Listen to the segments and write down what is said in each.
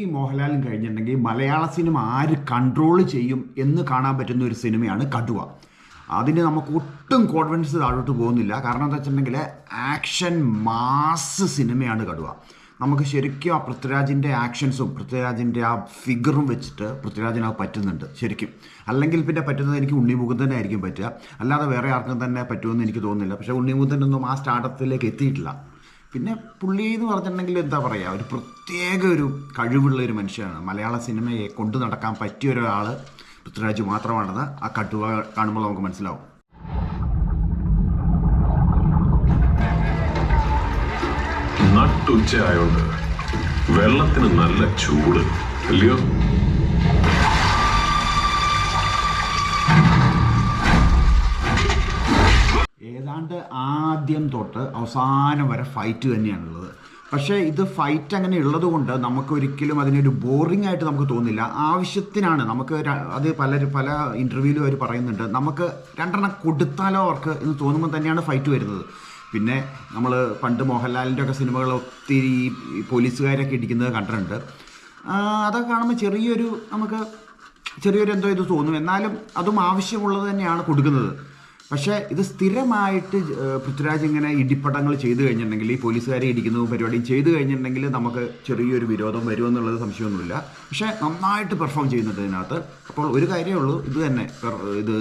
മമ്മൂട്ടിയും മോഹൻലാലും കഴിഞ്ഞിട്ടുണ്ടെങ്കിൽ മലയാള സിനിമ ആര് കൺട്രോൾ ചെയ്യും എന്ന് കാണാൻ പറ്റുന്ന ഒരു സിനിമയാണ് കടുവ. അതിന് നമുക്ക് ഒട്ടും കോൺഫിഡൻസ് താഴോട്ട് പോകുന്നില്ല. കാരണം എന്താ വെച്ചിട്ടുണ്ടെങ്കിൽ ആക്ഷൻ മാസ് സിനിമയാണ് കടുവ. നമുക്ക് ശരിക്കും ആ പൃഥ്വിരാജിന്റെ ആക്ഷൻസും പൃഥ്വിരാജിന്റെ ആ ഫിഗറും വെച്ചിട്ട് പൃഥ്വിരാജിന് അത് പറ്റുന്നുണ്ട് ശരിക്കും. അല്ലെങ്കിൽ പിന്നെ പറ്റുന്നത് എനിക്ക് ഉണ്ണിമുകുന്ദനെ ആയിരിക്കും പറ്റുക. അല്ലാതെ വേറെ ആർക്കും തന്നെ പറ്റുമെന്ന് എനിക്ക് തോന്നുന്നില്ല. പക്ഷേ ഉണ്ണിമുകുന്ദനൊന്നും ആ സ്റ്റാർട്ടപ്പിലേക്ക് എത്തിയിട്ടില്ല. പിന്നെ പുള്ളി എന്ന് പറഞ്ഞിട്ടുണ്ടെങ്കിൽ എന്താ പറയുക ഒരു പ്രത്യേക ഒരു കഴിവുള്ള ഒരു മനുഷ്യനാണ്. മലയാള സിനിമയെ കൊണ്ടു നടക്കാൻ പറ്റിയ ഒരാൾ പൃഥ്വിരാജ് മാത്രമാണെന്ന് ആ കടുവ കാണുമ്പോൾ നമുക്ക് മനസ്സിലാവും. നട്ടുച്ചയായോണ്ട് വെള്ളത്തിന് നല്ല ചൂട് അല്ലയോ? ഏതാണ്ട് ആദ്യം തൊട്ട് അവസാനം വരെ ഫൈറ്റ് തന്നെയാണുള്ളത്. പക്ഷേ ഇത് ഫൈറ്റ് അങ്ങനെ ഉള്ളത് കൊണ്ട് നമുക്ക് ഒരിക്കലും അതിനൊരു ബോറിംഗ് ആയിട്ട് നമുക്ക് തോന്നില്ല. ആവശ്യത്തിനാണ് നമുക്ക് അത് പല പല ഇന്റർവ്യൂവിലും അവർ പറയുന്നുണ്ട്. നമുക്ക് രണ്ടെണ്ണം കൊടുത്താലോ അവർക്ക് എന്ന് തോന്നുമ്പോൾ തന്നെയാണ് ഫൈറ്റ് വരുന്നത്. പിന്നെ നമ്മൾ പണ്ട് മോഹൻലാലിന്റെ ഒക്കെ സിനിമകൾ ഒത്തിരി പോലീസുകാരൊക്കെ ഇടിക്കുന്നത് കണ്ടിട്ടുണ്ട്. അതൊക്കെ കാണുമ്പോൾ ചെറിയൊരു നമുക്ക് ചെറിയൊരു എന്തോ ഇത് തോന്നും. എന്നാലും അതും ആവശ്യമുള്ളത് തന്നെയാണ് കൊടുക്കുന്നത്. പക്ഷേ ഇത് സ്ഥിരമായിട്ട് പൃഥ്വിരാജ് ഇങ്ങനെ ഇടിപ്പടങ്ങൾ ചെയ്തു കഴിഞ്ഞിട്ടുണ്ടെങ്കിൽ ഈ പോലീസുകാരെ ഇടിക്കുന്നതും പരിപാടിയും ചെയ്തു കഴിഞ്ഞിട്ടുണ്ടെങ്കിൽ നമുക്ക് ചെറിയൊരു വിരോധം വരുമെന്നുള്ളത് സംശയമൊന്നുമില്ല. പക്ഷേ നന്നായിട്ട് പെർഫോം ചെയ്യുന്നുണ്ട് ഇതിനകത്ത് അപ്പോൾ ഒരു കാര്യമേ ഉള്ളൂ ഇത് തന്നെ. ഇത്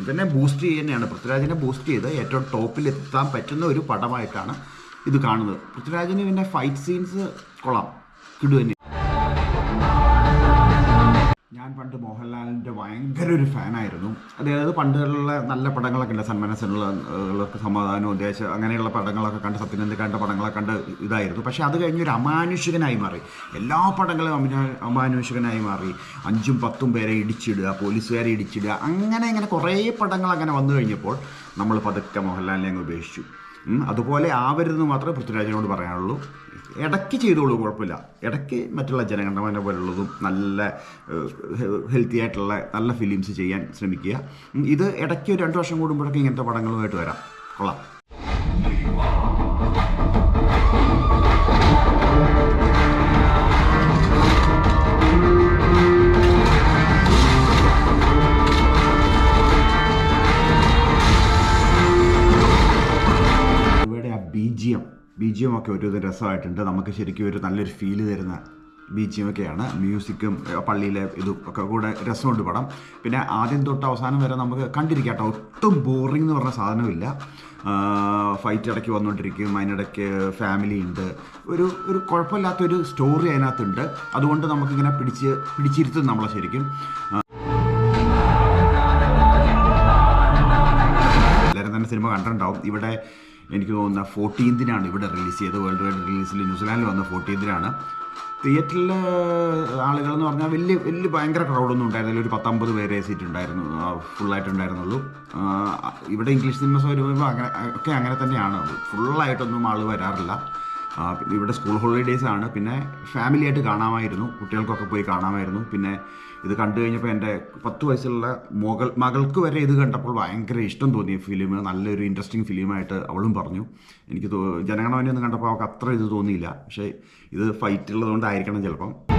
ഇവനെ ബൂസ്റ്റ് ചെയ്യുന്നതാണ്. പൃഥ്വിരാജിനെ ബൂസ്റ്റ് ചെയ്ത് ഏറ്റവും ടോപ്പിൽ എത്താൻ പറ്റുന്ന ഒരു പടമായിട്ടാണ് ഇത് കാണുന്നത്. പൃഥ്വിരാജിന് പിന്നെ ഫൈറ്റ് സീൻസ് കൊള്ളാം. കിടു തന്നെ. ഞാൻ പണ്ട് മോഹൻലാലിന്റെ ഭയങ്കര ഒരു ഫാനായിരുന്നു. അതായത് പണ്ടുള്ള നല്ല പടങ്ങളൊക്കെ ഉണ്ട്. സന്മനസ്സിനുള്ള സമാധാനവും ദേശം അങ്ങനെയുള്ള പടങ്ങളൊക്കെ കണ്ട് സത്യനന്ദിക്കാന്റെ പടങ്ങളൊക്കെ കണ്ട് ഇതായിരുന്നു. പക്ഷേ അത് കഴിഞ്ഞ് ഒരു അമാനുഷികനായി മാറി. എല്ലാ പടങ്ങളും അമിനാ അമാനുഷികനായി മാറി. അഞ്ചും പത്തും പേരെ ഇടിച്ചിടുക പോലീസുകാരെ ഇടിച്ചിടുക അങ്ങനെ ഇങ്ങനെ കുറേ പടങ്ങൾ അങ്ങനെ വന്നു കഴിഞ്ഞപ്പോൾ നമ്മൾ പതുക്കെ മോഹൻലാലിനെ അങ്ങ് ഉപേക്ഷിച്ചു. അതുപോലെ ആവരുതെന്ന് മാത്രമേ പൃഥ്വിരാജിനോട് പറയാനുള്ളൂ. ഇടയ്ക്ക് ചെയ്തോളൂ കുഴപ്പമില്ല. ഇടയ്ക്ക് മറ്റുള്ള ജനഗണമന പോലുള്ളതും നല്ല ഹെൽത്തി ആയിട്ടുള്ള നല്ല ഫിലിംസ് ചെയ്യാൻ ശ്രമിക്കുക. ഇത് ഇടയ്ക്ക് രണ്ട് വർഷം കൂടുമ്പോഴൊക്കെ ഇങ്ങനത്തെ പടങ്ങളുമായിട്ട് വരാം. കൊള്ളാം. ബി ജി എം ഒക്കെ ഒരു രസമായിട്ടുണ്ട്. നമുക്ക് ശരിക്കും ഒരു നല്ലൊരു ഫീൽ തരുന്ന ബി ജി എം ഒക്കെയാണ് മ്യൂസിക്കും പള്ളിയിലെ ഇതും ഒക്കെ കൂടെ രസമുണ്ട് പടം. പിന്നെ ആദ്യം തൊട്ട് അവസാനം വരെ നമുക്ക് കണ്ടിരിക്കാം ഒട്ടും ബോറിംഗ് എന്ന് പറഞ്ഞ സാധനമില്ല ഫൈറ്റ് ഇടയ്ക്ക് വന്നുകൊണ്ടിരിക്കും അതിനിടയ്ക്ക് ഫാമിലി ഉണ്ട്. ഒരു ഒരു കുഴപ്പമില്ലാത്തൊരു സ്റ്റോറി അതിനകത്തുണ്ട്. അതുകൊണ്ട് നമുക്കിങ്ങനെ പിടിച്ച് പിടിച്ചിരുത്തും നമ്മളെ ശരിക്കും. എല്ലാവരും തന്നെ സിനിമ കണ്ടിട്ടുണ്ടാവും. ഇവിടെ എനിക്ക് തോന്നുന്ന ഫോർട്ടീൻതിനാണ് ഇവിടെ റിലീസ് ചെയ്തത്. വേൾഡ് വൈഡ് റിലീസിൽ ന്യൂസിലാൻഡിൽ വന്ന ഫോർട്ടീൻതിനാണ് തിയേറ്ററിൽ ആളുകൾ എന്ന് പറഞ്ഞാൽ വലിയ വലിയ ഭയങ്കര ക്രൗഡൊന്നും ഉണ്ടായിരുന്നില്ല. ഒരു പത്തമ്പത് പേരെ സീറ്റ് ഉണ്ടായിരുന്നു. ഫുള്ളായിട്ടുണ്ടായിരുന്നുള്ളൂ ഇവിടെ ഇംഗ്ലീഷ് സിനിമസ് വരുമ്പോൾ അങ്ങനെ ഒക്കെ അങ്ങനെ തന്നെയാണ്. ഫുള്ളായിട്ടൊന്നും ആൾ വരാറില്ല. ഇവിടെ സ്കൂൾ ഹോളിഡേയ്സ് ആണ് പിന്നെ ഫാമിലിയായിട്ട് കാണാമായിരുന്നു. കുട്ടികൾക്കൊക്കെ പോയി കാണാമായിരുന്നു. പിന്നെ ഇത് കണ്ടു കഴിഞ്ഞപ്പോൾ എന്റെ പത്ത് വയസ്സുള്ള മകൾ മകൾക്ക് വരെ ഇത് കണ്ടപ്പോൾ ഭയങ്കര ഇഷ്ടം തോന്നിയ ഫിലിം നല്ലൊരു ഇൻട്രസ്റ്റിംഗ് ഫിലിമായിട്ട് അവളും പറഞ്ഞു. എനിക്ക് ജനഗണമനെ ഒന്ന് കണ്ടപ്പോൾ അവൾക്ക് അത്ര ഇത് തോന്നിയില്ല. പക്ഷേ ഇത് ഫൈറ്റ് ഉള്ളതുകൊണ്ടായിരിക്കണം ചിലപ്പം.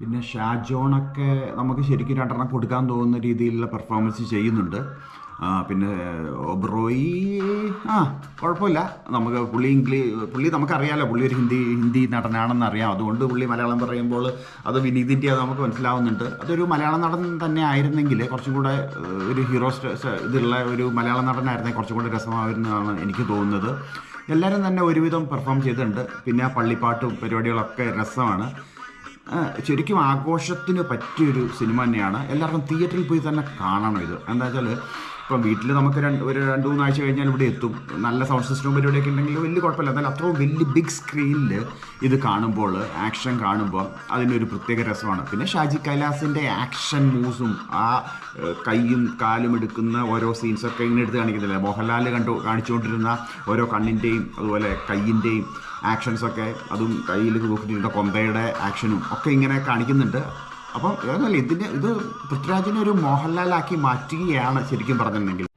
പിന്നെ ഷാജോണൊക്കെ നമുക്ക് ശരിക്കും രണ്ടെണ്ണം കൊടുക്കാൻ തോന്നുന്ന രീതിയിലുള്ള പെർഫോമൻസ് ചെയ്യുന്നുണ്ട്. പിന്നെ ഒബ്രോയി ആ കുഴപ്പമില്ല. നമുക്ക് പുള്ളി ഇംഗ്ലീഷ് പുള്ളി നമുക്കറിയാമല്ലോ പുള്ളി ഒരു ഹിന്ദി ഹിന്ദി നടനാണെന്ന് അറിയാം. അതുകൊണ്ട് പുള്ളി മലയാളം പറയുമ്പോൾ അത് വിനീതിന്റെ അത് നമുക്ക് മനസ്സിലാവുന്നുണ്ട്. അതൊരു മലയാള നടൻ തന്നെ ആയിരുന്നെങ്കിൽ കുറച്ചും കൂടെ ഒരു ഹീറോ ഇതുള്ള ഒരു മലയാള നടനായിരുന്നെങ്കിൽ കുറച്ചും കൂടെ രസമാവുന്നതാണ് എനിക്ക് തോന്നുന്നത്. എല്ലാവരും തന്നെ ഒരുവിധം പെർഫോം ചെയ്തിട്ടുണ്ട്. പിന്നെ ആ പള്ളിപ്പാട്ടും പരിപാടികളൊക്കെ രസമാണ്. ശരിക്കും ആഘോഷത്തിന് പറ്റിയൊരു സിനിമ തന്നെയാണ്. എല്ലാവർക്കും തിയേറ്ററിൽ പോയി തന്നെ കാണണം ഇത്. എന്താ വെച്ചാൽ ഇപ്പം വീട്ടിൽ നമുക്ക് രണ്ട് ഒരു രണ്ട് മൂന്നാഴ്ച കഴിഞ്ഞാൽ ഇവിടെ എത്തും. നല്ല സൗണ്ട് സിസ്റ്റവും പരിപാടിയൊക്കെ ഉണ്ടെങ്കിൽ വലിയ കുഴപ്പമില്ല. എന്നാലും അത്രയും വലിയ ബിഗ് സ്ക്രീനിൽ ഇത് കാണുമ്പോൾ ആക്ഷൻ കാണുമ്പോൾ അതിനൊരു പ്രത്യേക രസമാണ്. പിന്നെ ഷാജി കൈലാസിന്റെ ആക്ഷൻ മൂവ്സും ആ കൈയും കാലും എടുക്കുന്ന ഓരോ സീൻസൊക്കെ ഇങ്ങനെ എടുത്ത് കാണിക്കുന്നില്ല? മോഹൻലാൽ കണ്ടു കാണിച്ചുകൊണ്ടിരുന്ന ഓരോ കണ്ണിന്റെയും അതുപോലെ കയ്യിന്റെയും ആക്ഷൻസൊക്കെ അതും കയ്യിൽ നോക്കിയിരുന്ന കൊന്തയുടെ ആക്ഷനും ഒക്കെ ഇങ്ങനെ കാണിക്കുന്നുണ്ട്. അപ്പം ഇതിന് ഇത് പൃഥ്വിരാജിനെ ഒരു മോഹൻലാലാക്കി മാറ്റുകയാണ് ശരിക്കും പറഞ്ഞിട്ടുണ്ടെങ്കിൽ.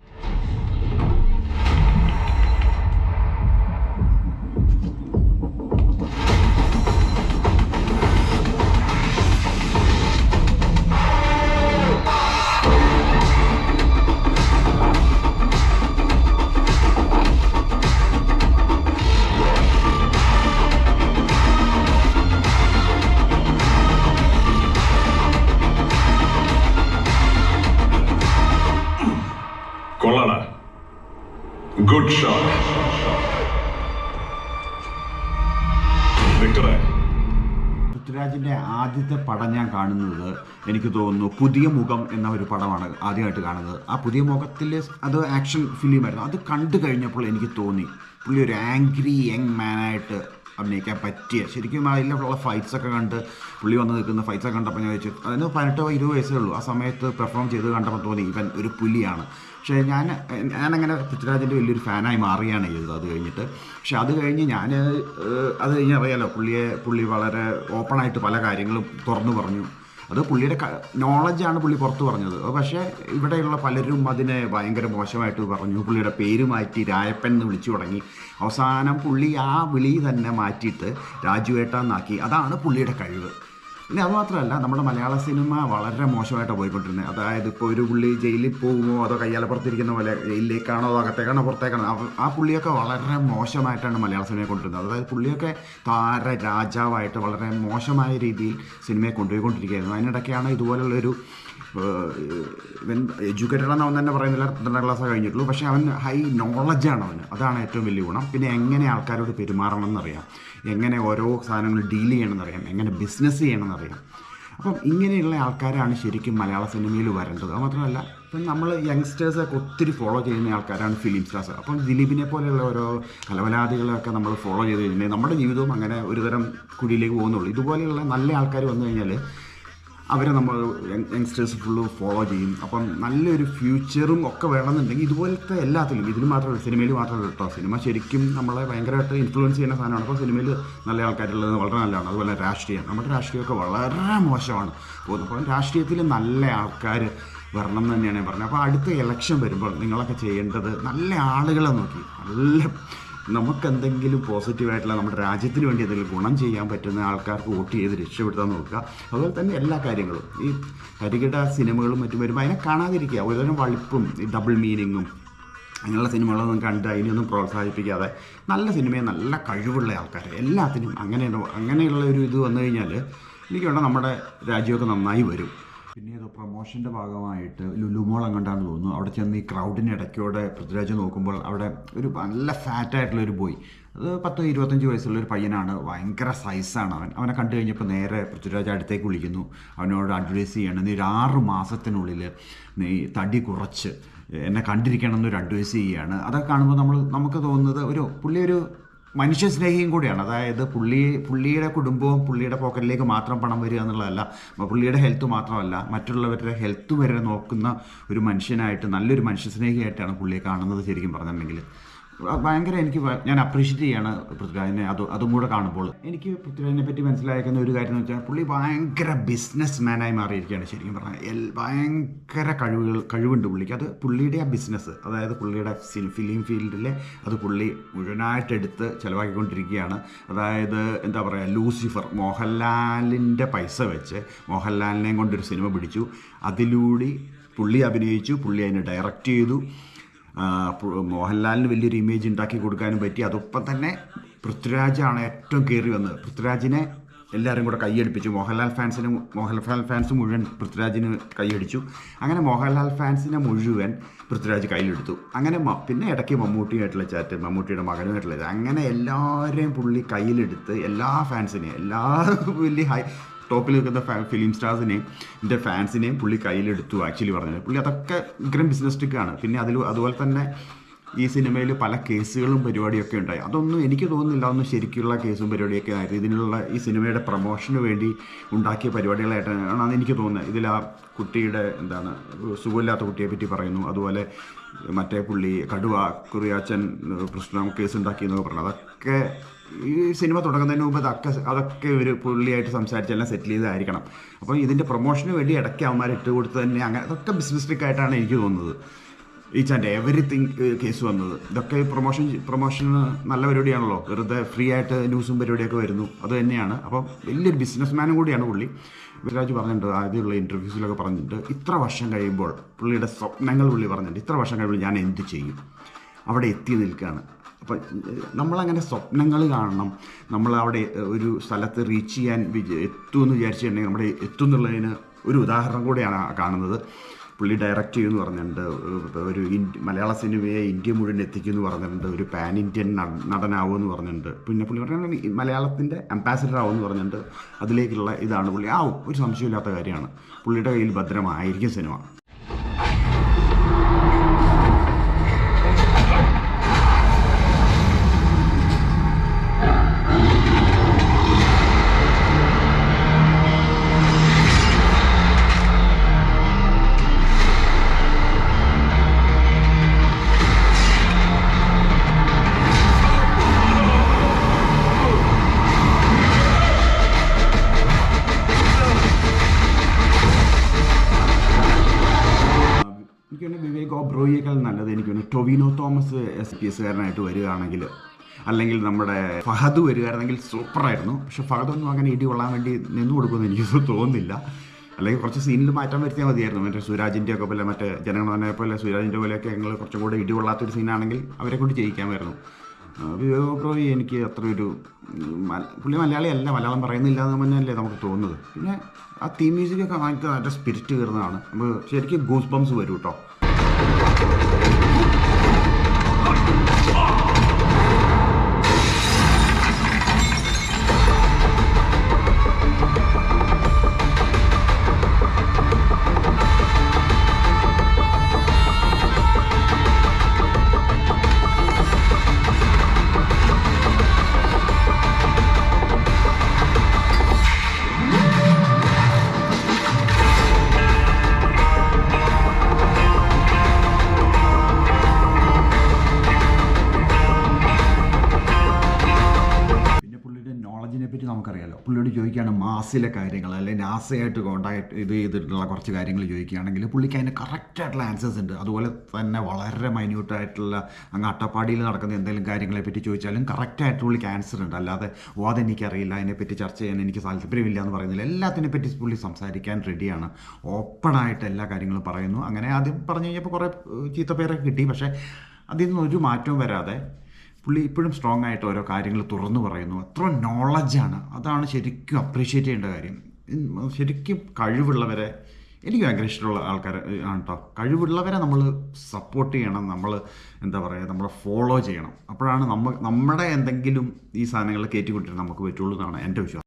പൃഥ്വിരാജിന്റെ ആദ്യത്തെ പടം ഞാൻ കാണുന്നത് എനിക്ക് തോന്നുന്നു പുതിയ മുഖം എന്ന ഒരു പടമാണ് ആദ്യമായിട്ട് കാണുന്നത്. ആ പുതിയ മുഖത്തിൽ അത് ആക്ഷൻ ഫിലിമായിരുന്നു അത് കണ്ടു കഴിഞ്ഞപ്പോൾ എനിക്ക് തോന്നി. പുള്ളി ഒരു ആംഗ്രി യങ് മാനായിട്ട് അഭിനയിക്കാൻ പറ്റിയ. ശരിക്കും അതിലുള്ള ഫൈറ്റ്സ് ഒക്കെ കണ്ട് പുള്ളി വന്ന് നിൽക്കുന്ന ഫൈറ്റ്സ് ഒക്കെ കണ്ടപ്പോൾ ഞാൻ വെച്ചു അതിന് പതിനെട്ടോ ഇരുപത് വയസ്സേ ഉള്ളൂ. ആ സമയത്ത് പെർഫോം ചെയ്ത് കണ്ടപ്പോൾ തോന്നി ഇവൻ ഒരു പുലിയാണ്. പക്ഷേ ഞാൻ ഞാനങ്ങനെ പൃഥ്വിരാജിന്റെ വലിയൊരു ഫാനായി മാറിയാണ് ചെയ്തത്. അത് കഴിഞ്ഞിട്ട് പക്ഷെ അത് കഴിഞ്ഞ് ഞാൻ അത് കഴിഞ്ഞ് അറിയാലോ പുള്ളിയെ പുള്ളി വളരെ ഓപ്പണായിട്ട് പല കാര്യങ്ങളും തുറന്നു പറഞ്ഞു. അത് പുള്ളിയുടെ നോളജാണ് പുള്ളി പുറത്തു പറഞ്ഞത്. പക്ഷേ ഇവിടെയുള്ള പലരും അതിനെ ഭയങ്കര മോശമായിട്ട് പറഞ്ഞു. പുള്ളിയുടെ പേര് മാറ്റി രായപ്പൻ എന്ന് വിളിച്ചു തുടങ്ങി. അവസാനം പുള്ളി ആ വിളി തന്നെ മാറ്റിയിട്ട് രാജുവേട്ടാന്നാക്കി അതാണ് പുള്ളിയുടെ കഴിവ്. പിന്നെ അതുമാത്രമല്ല നമ്മുടെ മലയാള സിനിമ വളരെ മോശമായിട്ടാണ് പോയിക്കൊണ്ടിരുന്നത് അതായത് ഇപ്പോൾ ഒരു പുള്ളി ജയിലിൽ പോകുമോ അതോ കയ്യാലപ്പുറത്തിരിക്കുന്ന പോലെ ജയിലിലേക്കാണോ അതോ അകത്തേക്കാണോ പുറത്തേക്കാണോ? ആ പുള്ളിയൊക്കെ വളരെ മോശമായിട്ടാണ് മലയാള സിനിമയെ കൊണ്ടുവരുന്നത് അതായത് പുള്ളിയൊക്കെ താര രാജാവായിട്ട് വളരെ മോശമായ രീതിയിൽ സിനിമയെ കൊണ്ടുപോയിക്കൊണ്ടിരിക്കുകയായിരുന്നു. അതിനിടയ്ക്കാണ് ഇതുപോലുള്ളൊരു എഡ്യൂക്കേറ്റഡ് എന്ന് അവൻ തന്നെ പറയുന്നില്ല പന്ത്രണ്ടാം ക്ലാസ് കഴിഞ്ഞിട്ടുള്ളൂ. പക്ഷേ അവൻ ഹൈ നോളജാണ് അവന്. അതാണ് ഏറ്റവും വലിയ ഗുണം. പിന്നെ എങ്ങനെ ആൾക്കാരോട് പെരുമാറണം എന്നറിയാം. എങ്ങനെ ഓരോ സാധനങ്ങൾ ഡീൽ ചെയ്യണമെന്നറിയാം. എങ്ങനെ ബിസിനസ് ചെയ്യണമെന്നറിയാം. അപ്പം ഇങ്ങനെയുള്ള ആൾക്കാരാണ് ശരിക്കും മലയാള സിനിമയിൽ വരേണ്ടത്. അത് മാത്രമല്ല ഇപ്പം നമ്മൾ യങ്സ്റ്റേഴ്സൊക്കെ ഒത്തിരി ഫോളോ ചെയ്യുന്ന ആൾക്കാരാണ് ഫിലിം സ്റ്റാർസ് അപ്പം ദിലീപിനെ പോലെയുള്ള ഓരോ കലവലാദികളൊക്കെ നമ്മൾ ഫോളോ ചെയ്ത് കഴിഞ്ഞാൽ നമ്മുടെ ജീവിതവും അങ്ങനെ ഒരുതരം കുഴിയിലേക്ക് പോകുന്നുള്ളൂ. ഇതുപോലെയുള്ള നല്ല ആൾക്കാർ വന്നു കഴിഞ്ഞാൽ അവരെ നമ്മൾ യങ്സ്റ്റേഴ്സ് ഫുള്ള് ഫോളോ ചെയ്യും. അപ്പം നല്ലൊരു ഫ്യൂച്ചറും ഒക്കെ വേണമെന്നുണ്ടെങ്കിൽ ഇതുപോലത്തെ എല്ലാത്തിലും ഇതിൽ മാത്രമല്ല സിനിമയിൽ മാത്രമല്ല കേട്ടോ. സിനിമ ശരിക്കും നമ്മളെ ഭയങ്കരമായിട്ട് ഇൻഫ്ലുവൻസ് ചെയ്യുന്ന സാധനമാണ്. അപ്പോൾ സിനിമയിൽ നല്ല ആൾക്കാരുള്ളത് വളരെ നല്ലതാണ്. അതുപോലെ രാഷ്ട്രീയം. നമ്മുടെ രാഷ്ട്രീയമൊക്കെ വളരെ മോശമാണ് പോകുന്നത് അപ്പം രാഷ്ട്രീയത്തിൽ നല്ല ആൾക്കാർ വരണം തന്നെയാണ് ഞാൻ പറഞ്ഞത്. അപ്പോൾ അടുത്ത ഇലക്ഷൻ വരുമ്പോൾ നിങ്ങളൊക്കെ ചെയ്യേണ്ടത് നല്ല ആളുകളെ നോക്കി. നല്ല നമുക്ക് എന്തെങ്കിലും പോസിറ്റീവായിട്ടുള്ള നമ്മുടെ രാജ്യത്തിന് വേണ്ടി എന്തെങ്കിലും ഗുണം ചെയ്യാൻ പറ്റുന്ന ആൾക്കാർക്ക് വോട്ട് ചെയ്ത് രക്ഷപ്പെടുത്താൻ നോക്കുക. അതുപോലെ തന്നെ എല്ലാ കാര്യങ്ങളും. ഈ കരികിട സിനിമകളും മറ്റും വരുമ്പോൾ അതിനെ കാണാതിരിക്കുക. ഒരുതരം വളിപ്പും ഈ ഡബിൾ മീനിങ്ങും അങ്ങനെയുള്ള സിനിമകളൊന്നും കണ്ട് അതിനൊന്നും പ്രോത്സാഹിപ്പിക്കാതെ നല്ല സിനിമയെ നല്ല കഴിവുള്ള ആൾക്കാർ എല്ലാത്തിനും അങ്ങനെ അങ്ങനെയുള്ള ഒരു ഇത് വന്നു കഴിഞ്ഞാൽ എനിക്ക് വേണ്ട നമ്മുടെ രാജ്യമൊക്കെ നന്നായി വരും. പിന്നെ ഏതോ പ്രൊമോഷന്റെ ഭാഗമായിട്ട് ലുലുമോൾ അങ്ങോട്ടാണ് തോന്നുന്നു. അവിടെ ചെന്ന് ഈ ക്രൗഡിന് ഇടയ്ക്കൂടെ പൃഥ്വിരാജ് നോക്കുമ്പോൾ അവിടെ ഒരു നല്ല ഫാറ്റായിട്ടുള്ള ഒരു ബോയ് അത് പത്ത് ഇരുപത്തഞ്ച് വയസ്സുള്ള ഒരു പയ്യനാണ്. ഭയങ്കര സൈസാണ് അവൻ. അവനെ കണ്ടു കഴിഞ്ഞപ്പോൾ നേരെ പൃഥ്വിരാജ് അടുത്തേക്ക് വിളിക്കുന്നു. അവനോട് അഡ്വൈസ് ചെയ്യണം നീ ഒരു ആറ് മാസത്തിനുള്ളിൽ നീ തടി കുറച്ച്. എന്നെ കണ്ടിരിക്കണം എന്നൊരു അഡ്വൈസ് ചെയ്യുകയാണ് അതൊക്കെ കാണുമ്പോൾ നമ്മൾ നമുക്ക് തോന്നുന്നത് ഒരു പുള്ളി ഒരു മനുഷ്യസ്നേഹിയും കൂടിയാണ്. അതായത് പുള്ളി പുള്ളിയുടെ കുടുംബവും പുള്ളിയുടെ പോക്കറ്റിലേക്ക് മാത്രം പണം വരിക എന്നുള്ളതല്ല പുള്ളിയുടെ ഹെൽത്ത് മാത്രമല്ല മറ്റുള്ളവരുടെ ഹെൽത്ത് വരെ നോക്കുന്ന ഒരു മനുഷ്യനായിട്ട് നല്ലൊരു മനുഷ്യസ്നേഹിയായിട്ടാണ് പുള്ളിയെ കാണുന്നത് ശരിക്കും പറഞ്ഞിട്ടുണ്ടെങ്കിൽ. ഭയങ്കര എനിക്ക് ഞാൻ അപ്രീഷിയേറ്റ് ചെയ്യാണ് പൃഥ്വിരാജിനെ അത് അതും കൂടെ കാണുമ്പോൾ. എനിക്ക് പൃഥ്വിരാജിനെ പറ്റി മനസ്സിലാക്കുന്ന ഒരു കാര്യം എന്ന് വെച്ചാൽ പുള്ളി ഭയങ്കര ബിസിനസ് മാനായി മാറിയിരിക്കുകയാണ് ശരിക്കും പറഞ്ഞാൽ. ഭയങ്കര കഴിവുകൾ കഴിവുണ്ട് പുള്ളിക്ക്. അത് പുള്ളിയുടെ ആ ബിസിനസ് അതായത് പുള്ളിയുടെ ഫിലിം ഫീൽഡിലെ അത് പുള്ളി മുഴുവനായിട്ട് എടുത്ത് ചിലവാക്കിക്കൊണ്ടിരിക്കുകയാണ്. അതായത് എന്താ പറയുക ലൂസിഫർ മോഹൻലാലിന്റെ പൈസ വെച്ച് മോഹൻലാലിനെയും കൊണ്ടൊരു സിനിമ പിടിച്ചു. അതിലൂടെ പുള്ളി അഭിനയിച്ചു പുള്ളി അതിനെ ഡയറക്റ്റ് ചെയ്തു. മോഹൻലാലിന് വലിയൊരു ഇമേജ് ഉണ്ടാക്കി കൊടുക്കാനും പറ്റി. അതൊപ്പം തന്നെ പൃഥ്വിരാജാണ് ഏറ്റവും കയറി വന്നത്. പൃഥ്വിരാജിനെ എല്ലാവരും കൂടെ കൈയടിപ്പിച്ചു. മോഹൻലാൽ ഫാൻസിന് മോഹൻലാൽ ഫാൻസ് മുഴുവൻ പൃഥ്വിരാജിന് കൈയടിച്ചു. അങ്ങനെ മോഹൻലാൽ ഫാൻസിനെ മുഴുവൻ പൃഥ്വിരാജ് കയ്യിലെടുത്തു. അങ്ങനെ പിന്നെ ഇടയ്ക്ക് മമ്മൂട്ടിയായിട്ടുള്ള ചാറ്റ് മമ്മൂട്ടിയുടെ മകനുമായിട്ടുള്ള അങ്ങനെ എല്ലാവരെയും പുള്ളി കയ്യിലെടുത്ത് എല്ലാ ഫാൻസിനെയും എല്ലാ വലിയ ഹൈ ടോപ്പിൽ നിൽക്കുന്ന ഫിലിം സ്റ്റാർസിനെയും എന്റെ ഫാൻസിനെയും പുള്ളി കയ്യിലെടുത്തു ആക്ച്വലി പറഞ്ഞത്. പുള്ളി അതൊക്കെ ഇത്രയും ബിസിനസ് ടിക്കാണ് പിന്നെ അതിൽ അതുപോലെ തന്നെ ഈ സിനിമയിൽ പല കേസുകളും പരിപാടിയൊക്കെ ഉണ്ടായി. അതൊന്നും എനിക്ക് തോന്നുന്നില്ല അതൊന്നും ശരിക്കുള്ള കേസും പരിപാടിയൊക്കെ ആയിരുന്നു. ഇതിനുള്ള ഈ സിനിമയുടെ പ്രൊമോഷന് വേണ്ടി ഉണ്ടാക്കിയ പരിപാടികളായിട്ടാണ് എനിക്ക് തോന്നുന്നത്. ഇതിൽ ആ കുട്ടിയുടെ എന്താണ് സുഖമില്ലാത്ത കുട്ടിയെ പറ്റി പറയുന്നു. അതുപോലെ മറ്റേ പുള്ളി കടുവ കുറിയാച്ചൻ പ്രശ്നം കേസ് ഉണ്ടാക്കി എന്നൊക്കെ പറഞ്ഞു. അതൊക്കെ ഈ സിനിമ തുടങ്ങുന്നതിന് മുമ്പ് അതൊക്കെ അതൊക്കെ ഒരു പുള്ളിയായിട്ട് സംസാരിച്ചെല്ലാം സെറ്റിൽ ചെയ്തായിരിക്കണം. അപ്പോൾ ഇതിന്റെ പ്രൊമോഷന് വേണ്ടി ഇടയ്ക്ക് അവന്മാർ ഇട്ട് കൊടുത്ത് തന്നെ അങ്ങനെ അതൊക്കെ ബിസിനസ് ട്രിക്കായിട്ടാണ് എനിക്ക് തോന്നുന്നത്. ഈച്ച് ആൻഡ് എവറിത്തിങ് കേസ് വന്നത്. ഇതൊക്കെ പ്രൊമോഷൻ പ്രൊമോഷന് നല്ല പരിപാടിയാണല്ലോ. വെറുതെ ഫ്രീ ആയിട്ട് ന്യൂസും പരിപാടിയൊക്കെ വരുന്നു. അത് തന്നെയാണ്. അപ്പം വലിയൊരു ബിസിനസ് മാനും കൂടിയാണ് പുള്ളി. വിരാജ് പറഞ്ഞിട്ടുണ്ട് ആദ്യമുള്ള ഇന്റർവ്യൂസിലൊക്കെ പറഞ്ഞിട്ടുണ്ട്. ഇത്ര വർഷം കഴിയുമ്പോൾ പുള്ളിയുടെ സ്വപ്നങ്ങൾ പുള്ളി പറഞ്ഞിട്ടുണ്ട്. ഇത്ര വർഷം കഴിയുമ്പോൾ ഞാൻ എന്ത് ചെയ്യും? അവിടെ എത്തി നിൽക്കുകയാണ് അപ്പം നമ്മളങ്ങനെ സ്വപ്നങ്ങൾ കാണണം. നമ്മൾ അവിടെ ഒരു സ്ഥലത്ത് റീച്ച് ചെയ്യാൻ വിജ എത്തുമെന്ന് വിചാരിച്ചിട്ടുണ്ടെങ്കിൽ നമ്മുടെ എത്തും എന്നുള്ളതിന് ഒരു ഉദാഹരണം കൂടെയാണ് കാണുന്നത്. പുള്ളി ഡയറക്റ്റ് ചെയ്യുമെന്ന് പറഞ്ഞിട്ടുണ്ട്. ഒരു മലയാള സിനിമയെ ഇന്ത്യ മുഴുവൻ എത്തിക്കുമെന്ന് പറഞ്ഞിട്ടുണ്ട്. ഒരു പാൻ ഇന്ത്യൻ നട- നടനാവുമെന്ന് പറഞ്ഞിട്ടുണ്ട്. പിന്നെ പുള്ളി പറഞ്ഞാൽ മലയാളത്തിന്റെ അംബാസിഡർ ആവുമെന്ന് പറഞ്ഞിട്ടുണ്ട്. അതിലേക്കുള്ള ഇതാണ് പുള്ളി. ആ ഒരു സംശയമില്ലാത്ത കാര്യമാണ്. പുള്ളിയുടെ കയ്യിൽ ഭദ്രമായിരിക്കും cinema. Tovino Thomas S P എസ്സുകാരനായിട്ട് വരികയാണെങ്കിൽ അല്ലെങ്കിൽ നമ്മുടെ ഫഹദ് വരികയായിരുന്നെങ്കിൽ സൂപ്പറായിരുന്നു. പക്ഷെ ഫഹദൊന്നും അങ്ങനെ ഇടി കൊള്ളാൻ വേണ്ടി നിന്നു കൊടുക്കുമെന്ന് എനിക്ക് തോന്നുന്നില്ല. അല്ലെങ്കിൽ കുറച്ച് സീനിൽ മാറ്റം വരുത്തിയാൽ മതിയായിരുന്നു. മറ്റേ സുരാജിന്റെ ഒക്കെ പോലെ മറ്റേ ജനഗണനെ പോലെ സുരാജിന്റെ പോലെയൊക്കെ ഞങ്ങൾ കുറച്ചും കൂടെ ഇടി കൊള്ളാത്തൊരു സീനാണെങ്കിൽ അവരെ കൊണ്ട് ജയിക്കാമായിരുന്നു. വിവേക് എനിക്ക് അത്ര ഒരു പുള്ളി മലയാളിയല്ല മലയാളം പറയുന്നില്ല എന്ന് തന്നെയല്ലേ നമുക്ക് തോന്നുന്നത്. പിന്നെ ആ തീം മ്യൂസിക്കൊക്കെ വാങ്ങിക്കുക നല്ല സ്പിരിറ്റ് കയറുന്നതാണ്. നമുക്ക് ശരിക്കും ഗൂസ് ബംസ് വരും കേട്ടോ പിന്നെ മാസിലെ കാര്യങ്ങൾ അല്ലെങ്കിൽ നാസയായിട്ട് കോണ്ടാക്ട് ഇത് ചെയ്തിട്ടുള്ള കുറച്ച് കാര്യങ്ങൾ ചോദിക്കുകയാണെങ്കിൽ പുള്ളിക്ക് അതിന് കറക്റ്റായിട്ടുള്ള ആൻസേഴ്സ് ഉണ്ട്. അതുപോലെ തന്നെ വളരെ മൈന്യൂട്ടായിട്ടുള്ള അങ്ങ് അട്ടപ്പാടിയിൽ നടക്കുന്ന എന്തെങ്കിലും കാര്യങ്ങളെ പറ്റി ചോദിച്ചാലും കറക്റ്റായിട്ട് പുള്ളിക്ക് ആൻസർ ഉണ്ട്. അല്ലാതെ ഓ അതെനിക്കറിയില്ല അതിനെപ്പറ്റി ചർച്ച ചെയ്യാൻ എനിക്ക് താല്പര്യമില്ല എന്ന് പറയുന്നില്ല എല്ലാത്തിനെ പറ്റി പുള്ളി സംസാരിക്കാൻ റെഡിയാണ് ഓപ്പണായിട്ട് എല്ലാ കാര്യങ്ങളും പറയുന്നു. അങ്ങനെ ആദ്യം പറഞ്ഞു കഴിഞ്ഞപ്പോൾ കുറേ ചീത്ത ചീത്തപ്പേരൊക്കെ കിട്ടി. പക്ഷേ അതിൽ നിന്ന് ഒരു മാറ്റവും വരാതെ പുള്ളി ഇപ്പോഴും സ്ട്രോങ് ആയിട്ട് ഓരോ കാര്യങ്ങൾ തുറന്നു പറയുന്നു. അത്ര നോളജാണ് അതാണ് ശരിക്കും അപ്രീഷിയേറ്റ് ചെയ്യേണ്ട കാര്യം. ശരിക്കും കഴിവുള്ളവരെ എനിക്ക് ഭയങ്കര ഇഷ്ടമുള്ള ആൾക്കാർ ആണ് കേട്ടോ കഴിവുള്ളവരെ നമ്മൾ സപ്പോർട്ട് ചെയ്യണം. നമ്മൾ എന്താ പറയുക നമ്മൾ ഫോളോ ചെയ്യണം. അപ്പോഴാണ് നമ്മ നമ്മുടെ എന്തെങ്കിലും ഈ സാധനങ്ങൾ കയറ്റിക്കൊണ്ടിരുന്ന നമുക്ക് പറ്റുള്ളൂ എന്നാണ് എന്റെ വിശ്വാസം.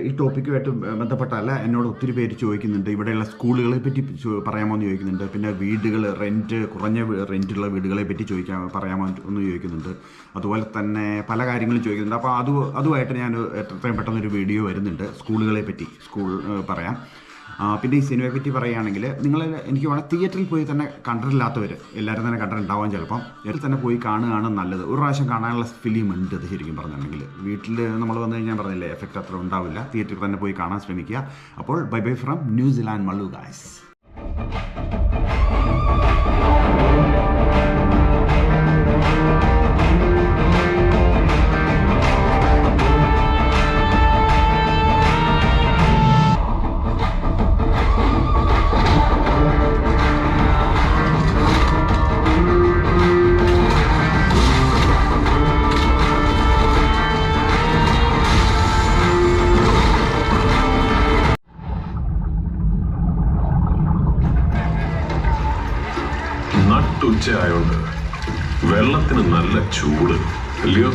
ഈ ടോപ്പിക്കുമായിട്ട് ബന്ധപ്പെട്ടല്ല എന്നോട് ഒത്തിരി പേര് ചോദിക്കുന്നുണ്ട്. ഇവിടെയുള്ള സ്കൂളുകളെ പറ്റി പറയാമോ എന്ന് ചോദിക്കുന്നുണ്ട്. പിന്നെ വീടുകൾ റെന്റ് കുറഞ്ഞ റെന്റുള്ള വീടുകളെ പറ്റി ചോദിക്കാൻ പറയാമോ എന്ന് ചോദിക്കുന്നുണ്ട്. അതുപോലെ തന്നെ പല കാര്യങ്ങളും ചോദിക്കുന്നുണ്ട്. അപ്പോൾ അത് അതുമായിട്ട് ഞാൻ എത്രയും പെട്ടെന്നൊരു വീഡിയോ വരുന്നുണ്ട്. സ്കൂളുകളെ പറ്റി സ്കൂൾ പറയാം. പിന്നെ ഈ സിനിമയെ പറ്റി പറയുകയാണെങ്കിൽ നിങ്ങൾ എനിക്ക് വേണം തിയേറ്ററിൽ പോയി തന്നെ കണ്ടിട്ടില്ലാത്തവർ എല്ലാവരും തന്നെ കണ്ടിട്ടുണ്ടാവാൻ ചിലപ്പം. ഇതിൽ തന്നെ പോയി കാണുകയാണ് നല്ലത്. ഒരു പ്രാവശ്യം കാണാനുള്ള ഫിലിം ഉണ്ട് അത് ശരിക്കും പറഞ്ഞിട്ടുണ്ടെങ്കിൽ. വീട്ടിൽ നമ്മൾ വന്നു കഴിഞ്ഞാൽ പറഞ്ഞില്ലേ എഫക്റ്റ് അത്ര ഉണ്ടാവില്ല. തിയേറ്ററിൽ തന്നെ പോയി കാണാൻ ശ്രമിക്കുക. അപ്പോൾ bye bye from New Zealand Mallu guys ചൂട് അല്ലയോ